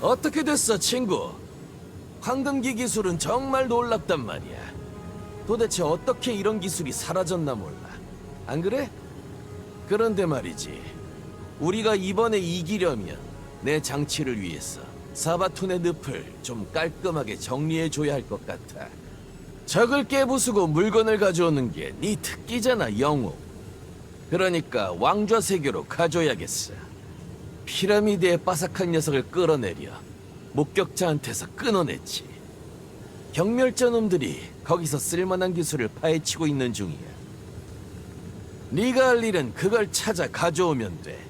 어떻게 됐어, 친구? 황금기 기술은 정말 놀랍단 말이야. 도대체 어떻게 이런 기술이 사라졌나 몰라. 안 그래? 그런데 말이지. 우리가 이번에 이기려면 내 장치를 위해서 사바툰의 늪을 좀 깔끔하게 정리해줘야 할 것 같아. 적을 깨부수고 물건을 가져오는 게 네 특기잖아, 영웅. 그러니까 왕좌 세계로 가줘야겠어. 피라미드의 바삭한 녀석을 끌어내려 목격자한테서 끊어냈지. 경멸자 놈들이 거기서 쓸만한 기술을 파헤치고 있는 중이야. 네가 할 일은 그걸 찾아 가져오면 돼.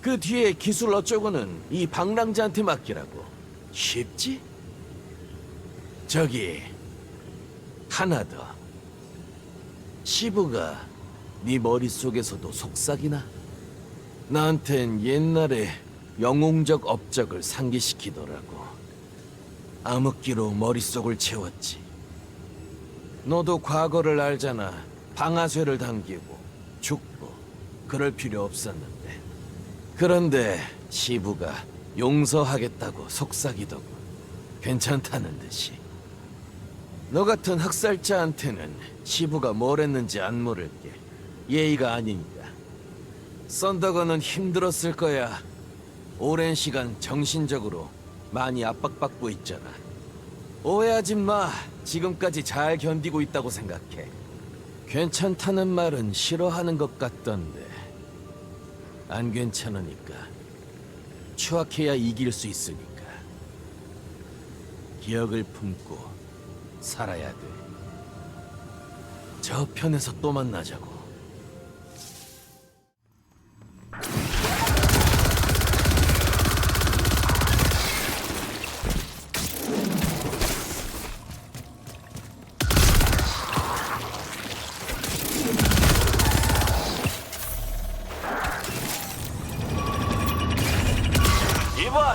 그 뒤에 기술 어쩌고는 이 방랑자한테 맡기라고. 쉽지? 저기 하나 더. 시부가 네 머릿속에서도 속삭이나? 나한텐 옛날에 영웅적 업적을 상기시키더라고. 암흑기로 머릿속을 채웠지. 너도 과거를 알잖아. 방아쇠를 당기고 죽고 그럴 필요 없었는데. 그런데 시부가 용서하겠다고 속삭이더군. 괜찮다는 듯이. 너 같은 학살자한테는 시부가 뭘 했는지 안 모를게. 예의가 아니니까. 썬더건은 힘들었을 거야. 오랜 시간 정신적으로 많이 압박받고 있잖아. 오해하지 마. 지금까지 잘 견디고 있다고 생각해. 괜찮다는 말은 싫어하는 것 같던데. 안 괜찮으니까. 추악해야 이길 수 있으니까. 기억을 품고 살아야 돼. 저 편에서 또 만나자고.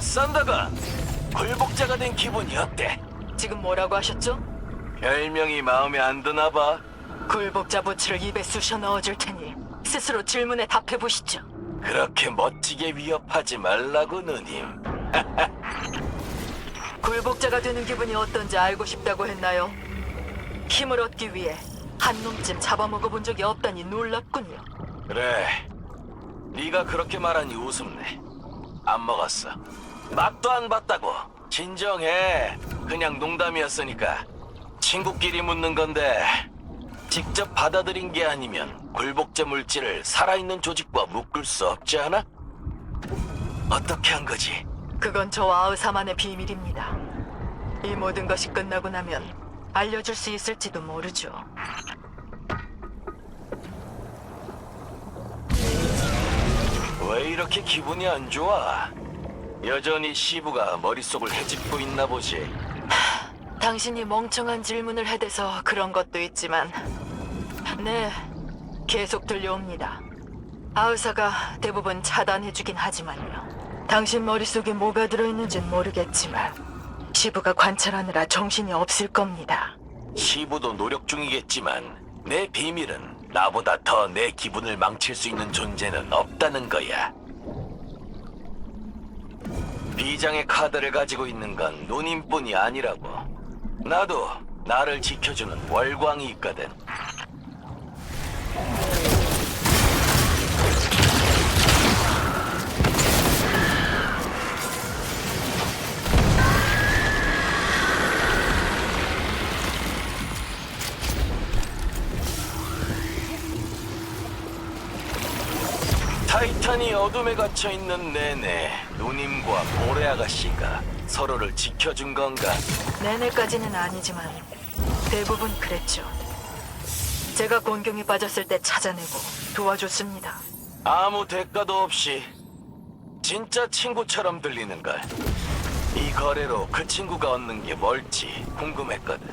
썬더가 굴복자가 된 기분이 어때? 지금 뭐라고 하셨죠? 별명이 마음에 안 드나 봐. 굴복자 부츠를 입에 쑤셔 넣어줄 테니 스스로 질문에 답해 보시죠. 그렇게 멋지게 위협하지 말라고 누님. 굴복자가 되는 기분이 어떤지 알고 싶다고 했나요? 힘을 얻기 위해 한 놈쯤 잡아먹어 본 적이 없다니 놀랍군요. 그래. 네가 그렇게 말하니 우습네. 안 먹었어. 맛도 안 봤다고. 진정해. 그냥 농담이었으니까. 친구끼리 묻는 건데 직접 받아들인 게 아니면 굴복자 물질을 살아있는 조직과 묶을 수 없지 않아? 어떻게 한 거지? 그건 저와 아우사만의 비밀입니다. 이 모든 것이 끝나고 나면 알려줄 수 있을지도 모르죠. 왜 이렇게 기분이 안 좋아? 여전히 시부가 머릿속을 헤집고 있나 보지. 당신이 멍청한 질문을 해대서 그런 것도 있지만, 네, 계속 들려옵니다. 아우사가 대부분 차단해주긴 하지만요. 당신 머릿속에 뭐가 들어있는진 모르겠지만, 시부가 관찰하느라 정신이 없을 겁니다. 시부도 노력 중이겠지만 내 비밀은 나보다 더 내 기분을 망칠 수 있는 존재는 없다는 거야. 비장의 카드를 가지고 있는 건 누님뿐이 아니라고. 나도 나를 지켜주는 월광이 있거든. 타이탄이 어둠에 갇혀 있는 내내 누님과 모래 아가씨가 서로를 지켜준 건가? 내내까지는 아니지만, 대부분 그랬죠. 제가 곤경에 빠졌을 때 찾아내고 도와줬습니다. 아무 대가도 없이 진짜 친구처럼 들리는 걸. 이 거래로 그 친구가 얻는 게 뭘지 궁금했거든.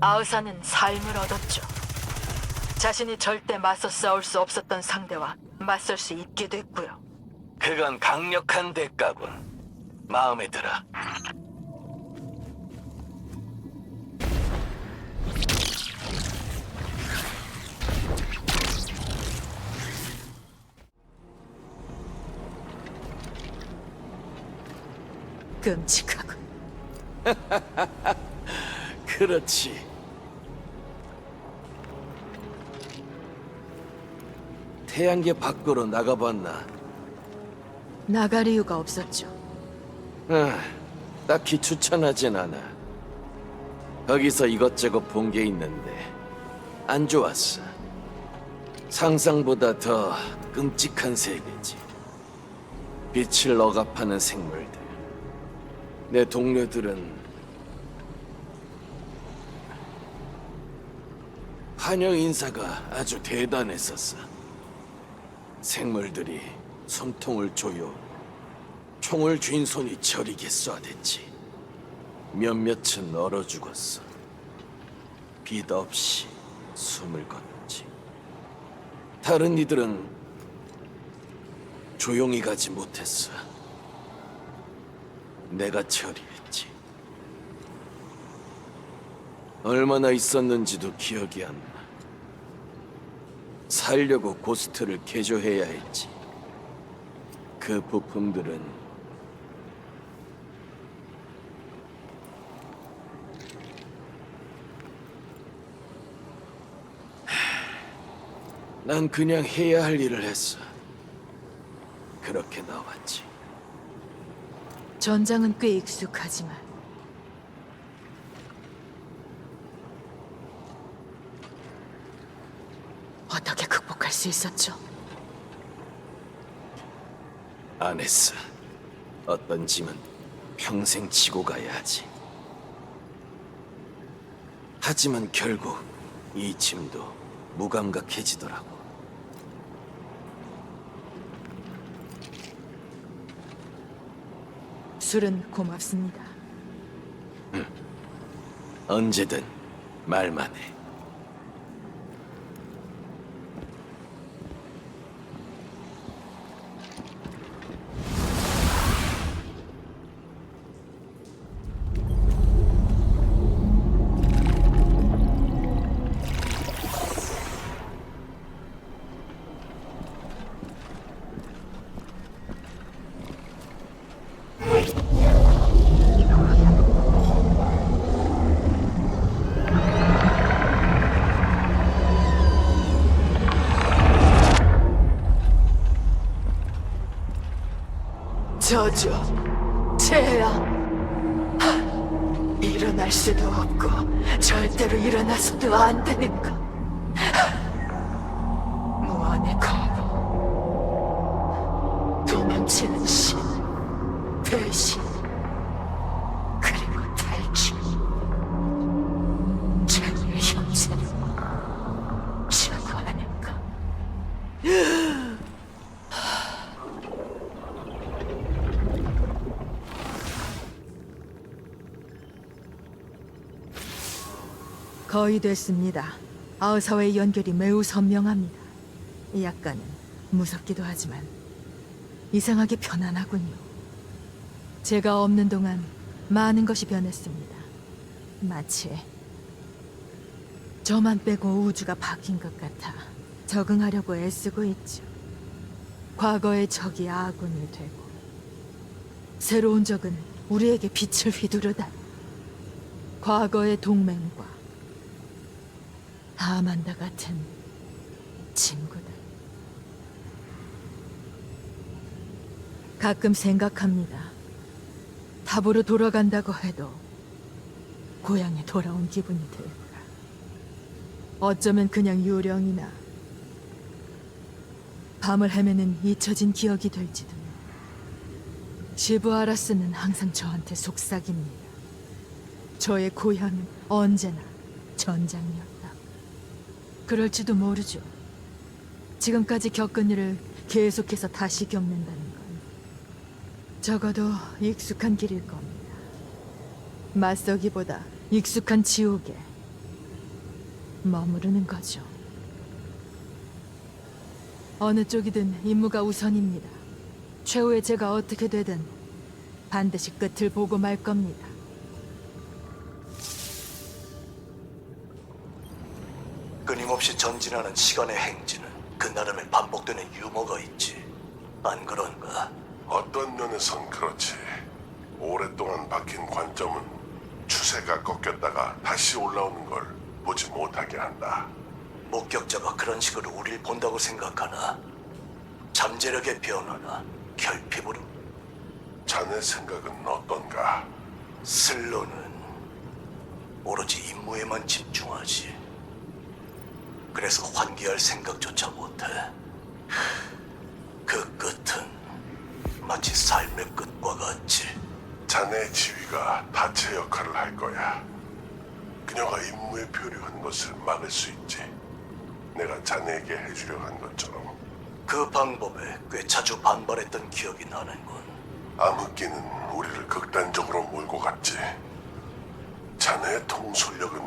아우사는 삶을 얻었죠. 자신이 절대 맞서 싸울 수 없었던 상대와 맞설 수 있게 됐고요. 그건 강력한 대가군. 마음에 들어. 끔찍하고 그렇지. 태양계 밖으로 나가봤나? 나갈 이유가 없었죠. 아, 딱히 추천하진 않아. 거기서 이것저것 본 게 있는데 안 좋았어. 상상보다 더 끔찍한 세계지. 빛을 억압하는 생물들. 내 동료들은 환영 인사가 아주 대단했었어. 생물들이 숨통을 조여 총을 쥔 손이 저리게 쏴댔지. 몇몇은 얼어 죽었어. 빛 없이 숨을 거뒀지. 다른 이들은 조용히 가지 못했어. 내가 처리했지. 얼마나 있었는지도 기억이 안 나. 살려고 고스트를 개조해야 했지. 그 부품들은 난 그냥 해야 할 일을 했어. 그렇게 나왔지. 전장은 꽤 익숙하지만 어떻게 극복할 수 있었죠? 안 했어. 어떤 짐은 평생 지고 가야 하지. 하지만 결국 이 짐도 무감각해지더라고. 술은 고맙습니다. 언제든 말만 해. 저주, 재앙. 하, 일어날 수도 없고 절대로 일어나서도 안 되는 것. 거의 됐습니다. 아우사와의 연결이 매우 선명합니다. 약간은 무섭기도 하지만 이상하게 편안하군요. 제가 없는 동안 많은 것이 변했습니다. 마치 저만 빼고 우주가 바뀐 것 같아 적응하려고 애쓰고 있죠. 과거의 적이 아군이 되고 새로운 적은 우리에게 빛을 휘두르다. 과거의 동맹과 아만다 같은 친구들. 가끔 생각합니다. 답으로 돌아간다고 해도 고향에 돌아온 기분이 들까. 어쩌면 그냥 유령이나 밤을 헤매는 잊혀진 기억이 될지도. 시브아라스는 항상 저한테 속삭입니다. 저의 고향은 언제나 전장이었다. 그럴지도 모르죠. 지금까지 겪은 일을 계속해서 다시 겪는다는 건 적어도 익숙한 길일 겁니다. 맞서기보다 익숙한 지옥에 머무르는 거죠. 어느 쪽이든 임무가 우선입니다. 최후에 제가 어떻게 되든 반드시 끝을 보고 말 겁니다. 끊임없이 전진하는 시간의 행진은 그 나름의 반복되는 유머가 있지. 안 그런가? 어떤 면에선 그렇지. 오랫동안 박힌 관점은 추세가 꺾였다가 다시 올라오는 걸 보지 못하게 한다. 목격자가 그런 식으로 우릴 본다고 생각하나? 잠재력의 변화나 결핍으로? 자네 생각은 어떤가? 슬로는 오로지 임무에만 집중하지. 그래서 환기할 생각조차 못해. 그 끝은 마치 삶의 끝과 같지. 자네의 지위가 다체 역할을 할 거야. 그녀가 임무에 표류한 것을 막을 수 있지. 내가 자네에게 해주려 한 것처럼 그 방법에 꽤 자주 반발했던 기억이 나는군. 암흑기는 우리를 극단적으로 몰고 갔지. 자네의 통솔력은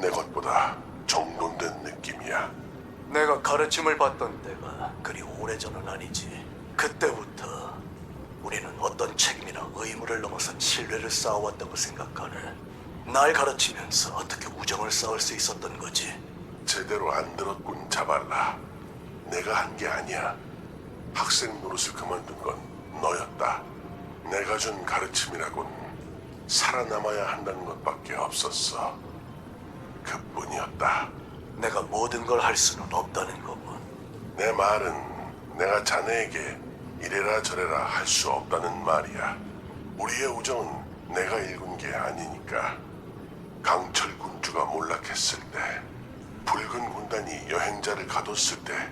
내 것보다 정돈된 느낌이야. 내가 가르침을 받던 때가 그리 오래전은 아니지. 그때부터 우리는 어떤 책임이나 의무를 넘어선 신뢰를 쌓아왔다고 생각하네. 날 가르치면서 어떻게 우정을 쌓을 수 있었던 거지. 제대로 안 들었군 자발라. 내가 한 게 아니야. 학생 노릇을 그만둔 건 너였다. 내가 준 가르침이라곤 살아남아야 한다는 것밖에 없었어. 그뿐이었다. 내가 모든 걸 할 수는 없다는 거군. 내 말은 내가 자네에게 이래라 저래라 할 수 없다는 말이야. 우리의 우정은 내가 읽은 게 아니니까. 강철 군주가 몰락했을 때, 붉은 군단이 여행자를 가뒀을 때,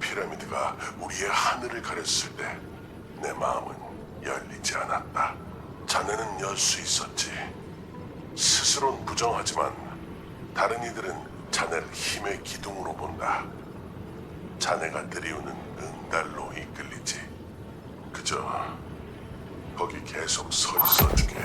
피라미드가 우리의 하늘을 가렸을 때, 내 마음은 열리지 않았다. 자네는 열 수 있었지. 스스로는 부정하지만 다른 이들은 자네를 힘의 기둥으로 본다. 자네가 들이우는 응달로 이끌리지. 그저 거기 계속 서 있어 주게.